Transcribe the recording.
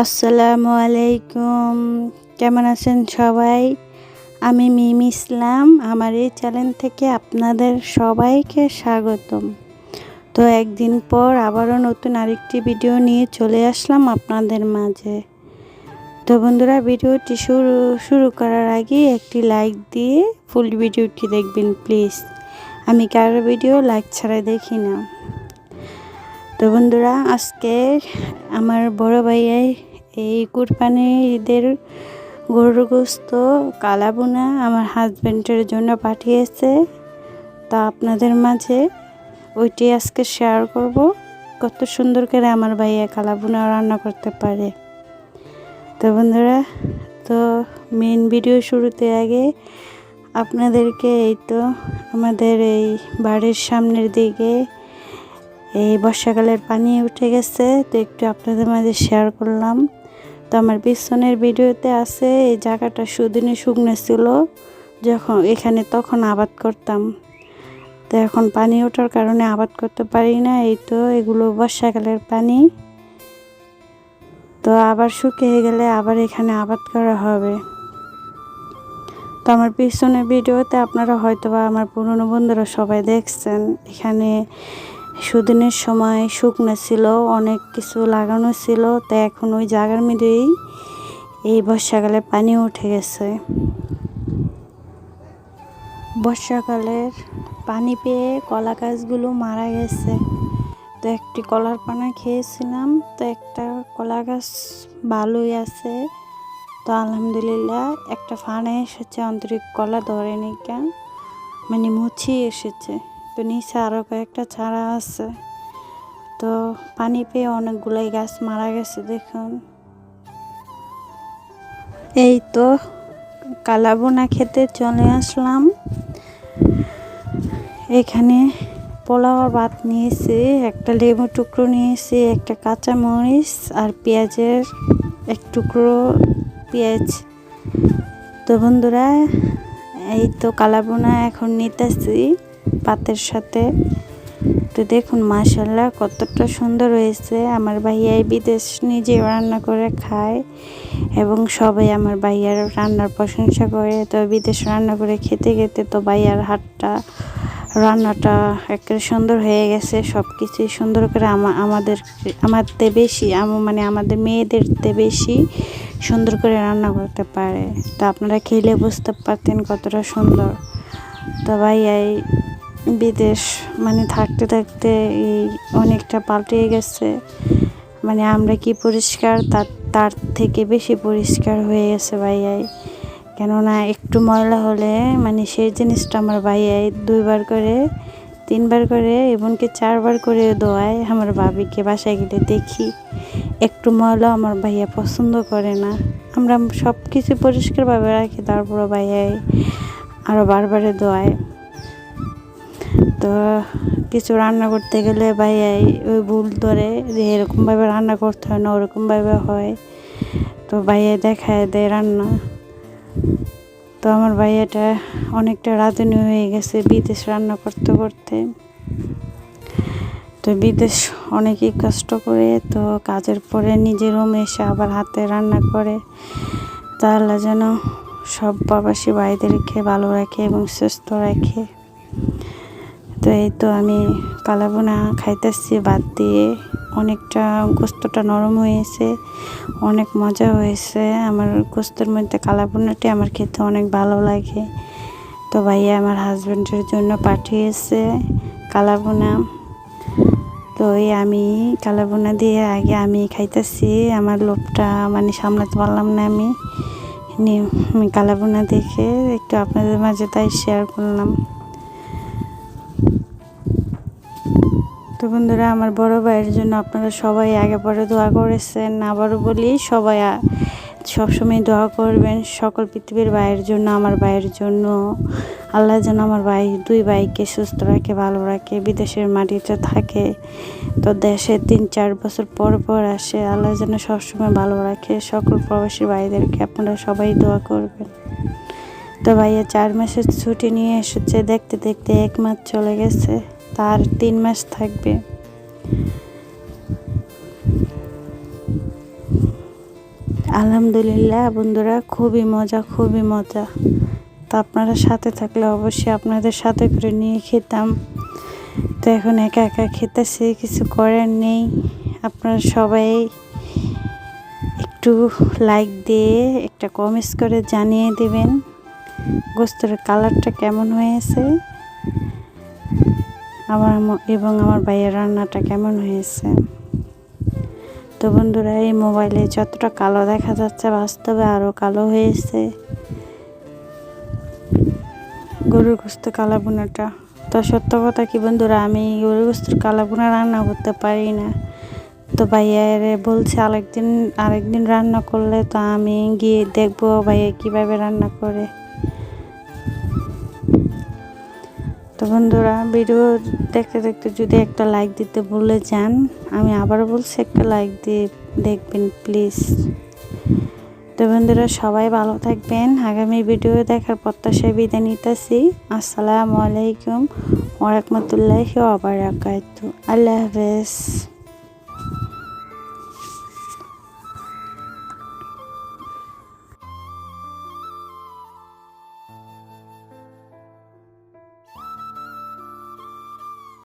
আসসালামু আলাইকুম। কেমন আছেন সবাই? আমি মিম ইসলাম। আমার এই চ্যানেল থেকে আপনাদের সবাইকে স্বাগতম। তো একদিন পর আবারও নতুন আরেকটি ভিডিও নিয়ে চলে আসলাম আপনাদের মাঝে। তো বন্ধুরা, ভিডিওটি শুরু শুরু করার আগে একটি লাইক দিয়ে ফুল ভিডিওটি দেখবেন, প্লিজ। আমি কারও ভিডিও লাইক ছাড়া দেখি না। তো বন্ধুরা, আজকে আমার বড় ভাইয়াই এই কুরবানি ঈদের গরুর গোস্ত, কালাবুনা আমার হাজব্যান্ডের জন্য পাঠিয়েছে। তা আপনাদের মাঝে ওইটি আজকে শেয়ার করব। কত সুন্দর করে আমার ভাইয়া কালাবুনা রান্না করতে পারে। তো বন্ধুরা, তো মেন ভিডিও শুরুতে আগে আপনাদেরকে এই তো আমাদের এই বাড়ির সামনের দিকে এই বর্ষাকালের পানি উঠে গেছে। তো একটু আপনাদের মাঝে শেয়ার করলাম। তো আমার পিছনের ভিডিওতে আছে, এই জায়গাটা সুদিনে শুকনো ছিল, যখন এখানে তখন আবাদ করতাম। তো এখন পানি ওঠার কারণে আবাদ করতে পারি না, এই তো এগুলো বর্ষাকালের পানি। তো আবার শুকিয়ে গেলে আবার এখানে আবাদ করা হবে। তো আমার পিছনের ভিডিওতে আপনারা হয়তো বা আমার পুরনো বন্ধুরা সবাই দেখছেন, এখানে সুদিনের সময় শুকনো ছিল, অনেক কিছু লাগানো ছিল তো এখন ওই জায়গার মধ্যেই এই বর্ষাকালে পানি উঠে গেছে। বর্ষাকালের পানি পেয়ে কলা গাছগুলো মারা গেছে। তো একটি কলার পানা খেয়েছিলাম, তো একটা কলা গাছ ভালোই আছে। তো আলহামদুলিল্লাহ একটা ফানে এসেছে, আন্তরিক কলা ধরেনি কেন মানে মুছি এসেছে। তো নিচে আরও কয়েকটা ছাড়া আছে। তো পানি পেয়ে অনেকগুলোই গাছ মারা গেছে, দেখুন। এই তো কালাবোনা খেতে চলে আসলাম। এখানে পোলাও ভাত নিয়েছি, একটা লেবু টুকরো নিয়েছি, একটা কাঁচা মরিচ আর পেঁয়াজের এক টুকরো পেঁয়াজ। তো বন্ধুরা, এই তো কালাবোনা এখন নিতেছি। পাতের সাথে। তো দেখুন মাশাল্লাহ কতটা সুন্দর হয়েছে। আমার ভাইয়াই বিদেশ নিজে রান্না করে খায় এবং সবাই আমার ভাইয়ার রান্নার প্রশংসা করে। তো বিদেশ রান্না করে খেতে খেতে তো ভাইয়ার হাতটা, রান্নাটা একেবারে সুন্দর হয়ে গেছে। সব কিছুই সুন্দর করে আমাদের আমাদের বেশি মানে আমাদের মেয়েদের বেশি সুন্দর করে রান্না করতে পারে। তো আপনারা খেলে বুঝতে পারতেন কতটা সুন্দর। তো ভাইয়াই বিদেশ মানে থাকতে থাকতে এই অনেকটা পাল্টে গেছে। মানে আমরা কি পরিষ্কার? তার তার থেকে বেশি পরিষ্কার হয়ে গেছে ভাইয়াই। কেননা একটু ময়লা হলে মানে সেই জিনিসটা আমার ভাইয়াই দুইবার করে, তিনবার করে, এমনকি চারবার করে দোয়ায় আমার ভাবিকে বাসায় গেলে দেখি একটু ময়লা আমার ভাইয়া পছন্দ করে না। আমরা সব কিছু পরিষ্কারভাবে রাখি, তারপরও ভাইয়াই আরও বারবারে দোয়ায়। তো কিছু রান্না করতে গেলে ভাইয়াই ওই ভুল ধরে যে এরকমভাবে রান্না করতে হয় না ওরকমভাবে হয়। তো ভাইয়া দেখায় দেয় রান্না। তো আমার ভাইয়াটা অনেকটা রাঁধুনি হয়ে গেছে বিদেশ রান্না করতে করতে। তো বিদেশ অনেকই কষ্ট করে, তো কাজের পরে নিজের রুমে এসে আবার হাতে রান্না করে। তাহলে যেন সব প্রবাসী ভাইদেরকে ভালো রাখে এবং সুস্থ রাখে। তো এই তো আমি কালাবোনা খাইতেছি বাদ দিয়ে। অনেকটা গোস্তটা নরম হয়েছে, অনেক মজা হয়েছে। আমার গোস্তের মধ্যে কালাবোনাটি আমার খেতে অনেক ভালো লাগে। তো ভাইয়া আমার হাজব্যান্ডের জন্য পাঠিয়েছে কালাবোনা তো এই আমি কালাবোনা দিয়ে আগে আমি খাইতেছি, আমার লোভটা মানে সামলাতে পারলাম না আমি। কালাবোনা দেখে একটু আপনাদের মাঝে তাই শেয়ার করলাম। তো বন্ধুরা, আমার বড় ভাইয়ের জন্য আপনারা সবাই আগে পরে দোয়া করেছেন। আবারও বলি, সবাই সবসময় দোয়া করবেন সকল পৃথিবীর ভাইয়ের জন্য, আমার ভাইয়ের জন্য। আল্লাহ যেন আমার ভাই, দুই ভাইকে সুস্থ রাখে, ভালো রাখে, বিদেশের মাটিতে থাকে। তো দেশে তিন, চার বছর পর পর আসে, আল্লাহ যেন সবসময় ভালো রাখে, সকল প্রবাসী ভাইদেরকে আপনারা সবাই দোয়া করবেন। তো ভাইয়া, চার মাসের ছুটি নিয়ে এসেছে, দেখতে দেখতে এক মাস চলে গেছে। তার তিন মাস থাকবে। আলহামদুলিল্লাহ বন্ধুরা, খুবই মজা খুবই মজা। তো আপনারা সাথে থাকলে অবশ্যই আপনাদের সাথে করে নিয়ে খেতাম। তো এখন একা একা খেতেছি, কিছু করার নেই। আপনারা সবাই একটু লাইক দিয়ে একটা কমেন্টস করে জানিয়ে দেবেন। গোস্তের কালারটা কেমন হয়েছে? আমার এবং আমার ভাইয়ের রান্নাটা কেমন হয়েছে? তো বন্ধুরা, এই মোবাইলে যতটা কালো দেখা যাচ্ছে, বাস্তবে আরও কালো হয়েছে। গরুর গোস্ত, কালা বোনাটা তো সত্য কথা কি বন্ধুরা, আমি গরুর গোস্তের কালা বোনা রান্না করতে পারি না। তো ভাইয়ারে বলছে, আরেকদিন আরেকদিন রান্না করলে তো আমি গিয়ে দেখব ভাইয়া কীভাবে রান্না করে। তো বন্ধুরা, ভিডিও দেখতে দেখতে যদি একটা লাইক দিতে ভুলে যান, আমি আবার বলছি একটা লাইক দিয়ে দেখবেন প্লিজ তো বন্ধুরা, সবাই ভালো থাকবেন। আগামী ভিডিও দেখার প্রত্যাশায় বিদায় নিতেছি। আসসালামু আলাইকুম ওরহমতুল্লাহ আবার আল্লাহ হাফেজ।